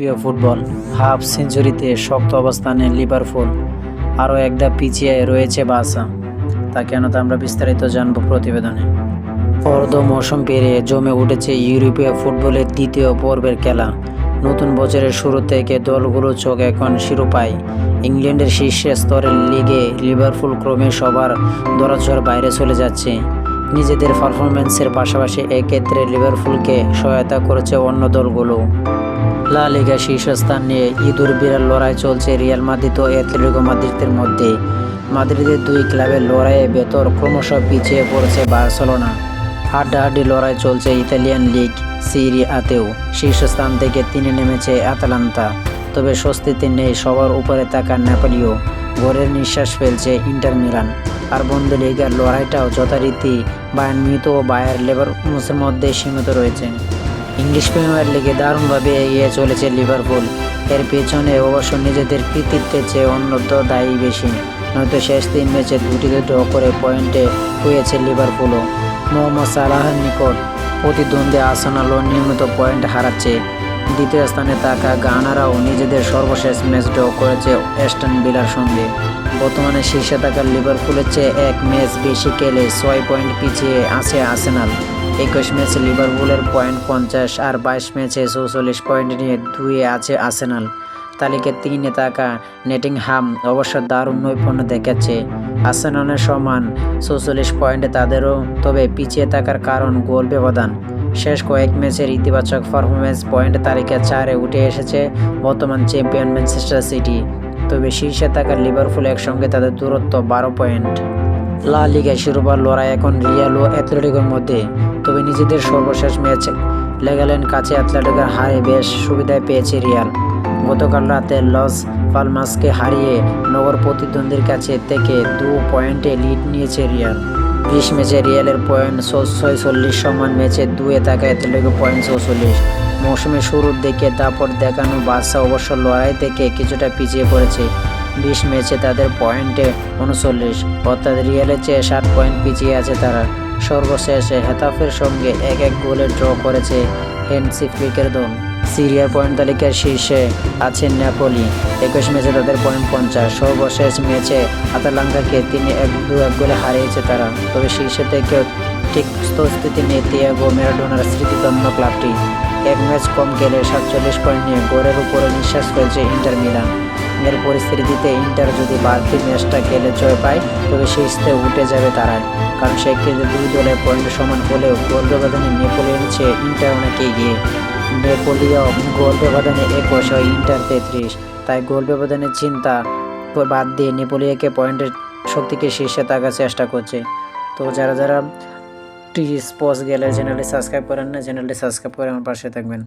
প্রিয় football half সেঞ্চুরিতে শক্ত অবস্থানে লিভারপুল। আরও একটা পিছিয়ে রয়েছে বাসা তা কেন তা আমরা বিস্তারিত জানব প্রতিবেদনে। অর্ধ মৌসুম পেরিয়ে জমে উঠেছে ইউরোপীয় ফুটবলের দ্বিতীয় পর্বের খেলা। নতুন বছরের শুরু থেকে দলগুলো চোখ এখন শিরোপায়। ইংল্যান্ডের শীর্ষ স্তরের লিগে লিভারপুল ক্রমে সবার দরাচর বাইরে চলে যাচ্ছে। নিজেদের পারফরমেন্সের পাশাপাশি এক্ষেত্রে লিভারপুলকে সহায়তা করেছে অন্য দলগুলো। লা লিগা শীর্ষস্থান নিয়ে ইঁদুর বিড়াল লড়াই চলছে রিয়াল মাদ্রিদ ও অ্যাথলেটিকো মাদ্রিদের মধ্যে। মাদ্রিদের দুই ক্লাবের লড়াইয়ে ভেতর ক্রমশ পিছিয়ে পড়েছে বার্সেলোনা। হাড্ডাহাড্ডি লড়াই চলছে ইতালিয়ান লিগ সিরি আতেও শীর্ষস্থান থেকে তিনি নেমেছে আতালান্তা তবে স্বস্তিতে নেই, সবার উপরে থাকা নেপালিও। ঘরের নিঃশ্বাস ফেলছে ইন্টার মিলান। আর বন্ধু লিগার লড়াইটাও যথারীতি বায়ান মিত ও বায়ার লেবার মধ্যে সীমিত রয়েছে। ইংলিশ প্রিমিয়ার লিগে দারুণভাবে এগিয়ে চলেছে লিভারপুল। এর পেছনে অবশ্য নিজেদের কৃতিত্বের চেয়ে অন্যত দায়ী বেশি। নয়তো শেষ তিন ম্যাচে দুটি দুটো করে পয়েন্টে হয়েছে লিভারপুলও। মোহাম্মদ সালাহের নিকট প্রতিদ্বন্দ্বী আসানালও নিয়মিত পয়েন্ট হারাচ্ছে। দ্বিতীয় স্থানে থাকা গানারাও নিজেদের সর্বশেষ ম্যাচ ড্র করেছে অ্যাস্টন বিলার সঙ্গে। বর্তমানে শীর্ষে থাকা লিভারপুলের চেয়ে এক ম্যাচ বেশি খেলে ছয় পয়েন্ট পিছিয়ে আছে আর্সেনাল। একুশ ম্যাচে লিভারপুলের পয়েন্ট পঞ্চাশ আর বাইশ ম্যাচে চৌচল্লিশ পয়েন্ট নিয়ে দুয়ে আছে আর্সেনাল। তালিকায় তিনে থাকা নেটিংহাম অবশ্য দারুণ নৈপুণ্য দেখাচ্ছে। আর্সেনালের সমান চৌচল্লিশ পয়েন্টে তাদেরও তবে পিছিয়ে থাকার কারণ গোল ব্যবধান। শেষ কয়েক ম্যাচের ইতিবাচক পারফরমেন্স পয়েন্ট তালিকা চারে উঠে এসেছে বর্তমান চ্যাম্পিয়ন ম্যানচেস্টার সিটি তবে শীর্ষে থাকা লিভারপুল একসঙ্গে তাদের দূরত্ব বারো পয়েন্ট লা লিগায় শিরোপার লড়াই এখন রিয়াল ও অ্যাথলেটিকোর মধ্যে। তবে নিজেদের সর্বশেষ ম্যাচ লেগালেন কাছে অ্যাথলেটিকের হারে বেশ সুবিধায় পেয়েছে রিয়াল গতকাল রাতে লস পালমাসকে হারিয়ে নগর প্রতিদ্বন্দ্বীর কাছে থেকে দু পয়েন্টে লিড নিয়েছে রিয়াল বিশ ম্যাচে রিয়ালের পয়েন্ট ছয়চল্লিশ সমান ম্যাচে দুয়ে থাকা অ্যাথলেটিকো পয়েন্ট চৌচল্লিশ মৌসুমের শুরুর দিকে, তারপর দেখানো বাদশা অবশ্য লড়াই থেকে কিছুটা পিছিয়ে পড়েছে। বিশ ম্যাচে তাদের পয়েন্টে উনচল্লিশ, অর্থাৎ রিয়ালের চেয়ে ষাট পয়েন্ট পিছিয়ে আছে তারা। সর্বশেষে হেতাফের সঙ্গে এক এক গোলে ড্র করেছে হেনসি ফ্লিকের দল। সিরিয়ার পয়েন্ট তালিকার শীর্ষে আছে নেপোলি একুশ ম্যাচে তাদের পয়েন্ট পঞ্চাশ। সর্বশেষ ম্যাচে আতালাঙ্কাকে তিনি এক দু এক গোলে হারিয়েছে তারা। তবে শীর্ষে থেকেও ঠিক স্থিতি নেই তিয়াগো ম্যারাডোনার স্মৃতিতন্য ক্লাবটি। এক ম্যাচ কম গেলে সাতচল্লিশ পয়েন্ট নিয়ে গোড়ের উপরে নিঃশ্বাস ফেলছে ইন্টার মিলান। এর পরিস্থিতিতে ইন্টার যদি বাড়তি ম্যাচটা খেলে জয় পায়, তবে শীর্ষে উঠে যাবে তারা। কারণ সেক্ষেত্রে দুই দলের পয়েন্ট সমান হলেও গোল ব্যবধানে নেপোলিয়ন চেয়ে ইন্টার অনেক এগিয়ে। নেপোলিয় গোল ব্যবধানে একুশ, ইন্টার তেত্রিশ। তাই গোল ব্যবধানের চিন্তা বাদ দিয়ে নেপোলিয়াকে পয়েন্টের শক্তিকে শীর্ষে থাকার চেষ্টা করছে। তো যারা যারা টি স্পোর্টস গেলে চ্যানেলটি সাবস্ক্রাইব করেন না, চ্যানেলটি সাবস্ক্রাইব করে আমার পাশে থাকবেন।